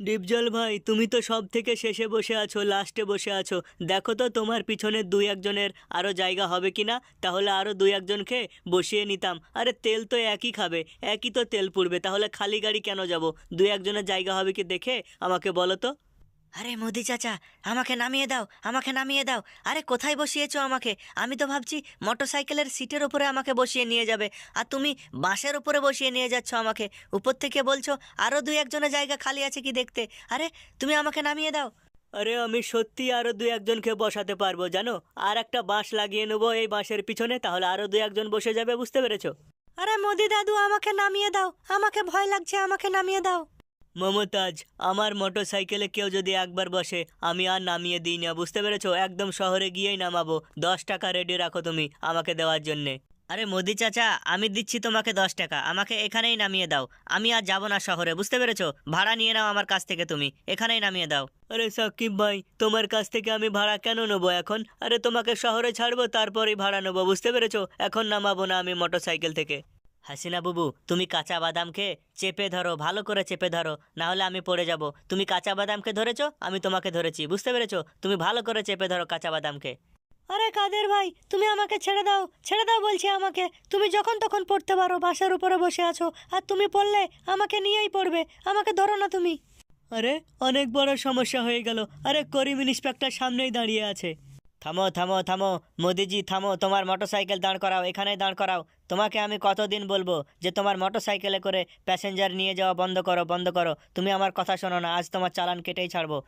ডিপজল ভাই, তুমি তো সব থেকে শেষে বসে আছো লাস্টে বসে আছো। দেখো তো তোমার পিছনে দুই একজনের আরও জায়গা হবে কি না তাহলে আরও দুই একজনকে বসিয়ে নিতাম। আরে তেল তো একই খাবে, একই তো তেল পুড়বে, তাহলে খালি গাড়ি কেন যাব? দুই একজনের জায়গা হবে কি দেখে আমাকে বলো তো। আরে মোদি চাচা আমাকে নামিয়ে দাও আমাকে নামিয়ে দাও। আরে কোথায় বসিয়েছো আমাকে? আমি তো ভাবছি মোটরসাইকেলের সিটের উপরে আমাকে বসিয়ে নিয়ে যাবে। আর তুমি বাঁশের উপরে বসিয়ে নিয়ে যাচ্ছ আমাকে। উপর থেকে বলছো আরও দুই একজনের জায়গা খালি আছে কি দেখতে? আরে তুমি আমাকে নামিয়ে দাও। আরে আমি সত্যি আরও দুই একজনকে বসাতে পারব জানো? আর একটা বাঁশ লাগিয়ে নেব এই বাঁশের পিছনে তাহলে আরও দুই একজন বসে যাবে বুঝতে পেরেছ? আরে মোদি দাদু আমাকে নামিয়ে দাও। আমাকে ভয় লাগছে আমাকে নামিয়ে দাও। মমতাজ, আমার মোটর সাইকেলে কেউ যদি একবার বসে, আমি আর নামিয়ে দিই না, বুঝতে পেরেছ? একদম শহরে গিয়েই নামাবো। দশ টাকা রেডি রাখো তুমি, আমাকে দেওয়ার জন্যে। আরে মোদি চাচা, আমি দিচ্ছি তোমাকে দশ টাকা, আমাকে এখানেই নামিয়ে দাও। আমি আর যাব না শহরে, বুঝতে পেরেছ? ভাড়া নিয়ে নাও আমার কাছ থেকে তুমি, এখানেই নামিয়ে দাও। আরে সাকিব ভাই, তোমার কাছ থেকে আমি ভাড়া কেন নেব এখন? আরে তোমাকে শহরে ছাড়বো, তারপরেই ভাড়া নেব, বুঝতে পেরেছ? এখন নামাবো না আমি মোটর সাইকেল থেকে। হাসিনা বুবু, তুমি কাঁচা বাদামকে চেপে ধরো, ভালো করে চেপে ধরো না হলে আমি পড়ে যাব। তুমি কাঁচা বাদামকে ধরেছো, আমি তোমাকে ধরেছি, বুঝতে পেরেছ? তুমি ভালো করে চেপে ধরো কাঁচা বাদামকে। আরে কাদের ভাই, তুমি আমাকে ছেড়ে দাও ছেড়ে দাও বলছি আমাকে। তুমি যখন তখন পড়তে পারো, বাসার উপরে বসে আছো, আর তুমি পড়লে আমাকে নিয়েই পড়বে, আমাকে ধরো না তুমি। আরে, অনেক বড় সমস্যা হয়ে গেল। আরে করিম ইন্সপেক্টর সামনেই দাঁড়িয়ে আছে। থামো থামো থামো, মোদিজি, থামো, তোমার মোটরসাইকেল দাঁড় করাও এখানে দাঁড় করাও। তোমাকে আমি কতদিন বলব যে তোমার মোটরসাইকেলে করে প্যাসেঞ্জার নিয়ে যাওয়া বন্ধ করো বন্ধ করো। তুমি আমার কথা শোনো না, আজ তোমার চালান কেটেই ছাড়বো।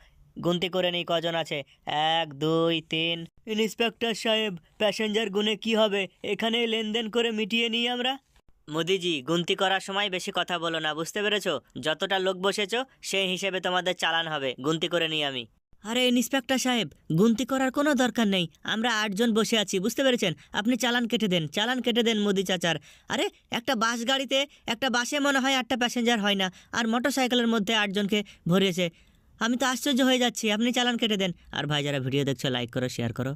গুনতি করে নেই কজন আছে? এক, দুই, তিন। ইন্সপেক্টর সাহেব, প্যাসেঞ্জার গুনে কি হবে? এখানে লেনদেন করে মিটিয়ে নিই আমরা। মোদিজি, গুনতি করার সময় বেশি কথা বলো না, বুঝতে পেরেছ? যতটা লোক বসেছো, সেই হিসেবে তোমাদের চালান হবে। গুনতি করে নিই আমি। আরে, ইন্সপেক্টর সাহেব, গুনতি করার কোনো দরকার নেই। আমরা আটজন বসে আছি, বুঝতে পেরেছেন? আপনি চালান কেটে দেন, চালান কেটে দেন মোদি চাচার। আরে, একটা বাস গাড়িতে, একটা বাসে মনে হয় আটটা প্যাসেঞ্জার হয় না, আর মোটর সাইকেলের মধ্যে আটজনকে ভরিয়েছে আমি তো আশ্চর্য হয়ে যাচ্ছি, আপনি চালান কেটে দেন। আর ভাই, যারা ভিডিও দেখছ লাইক করো শেয়ার করো।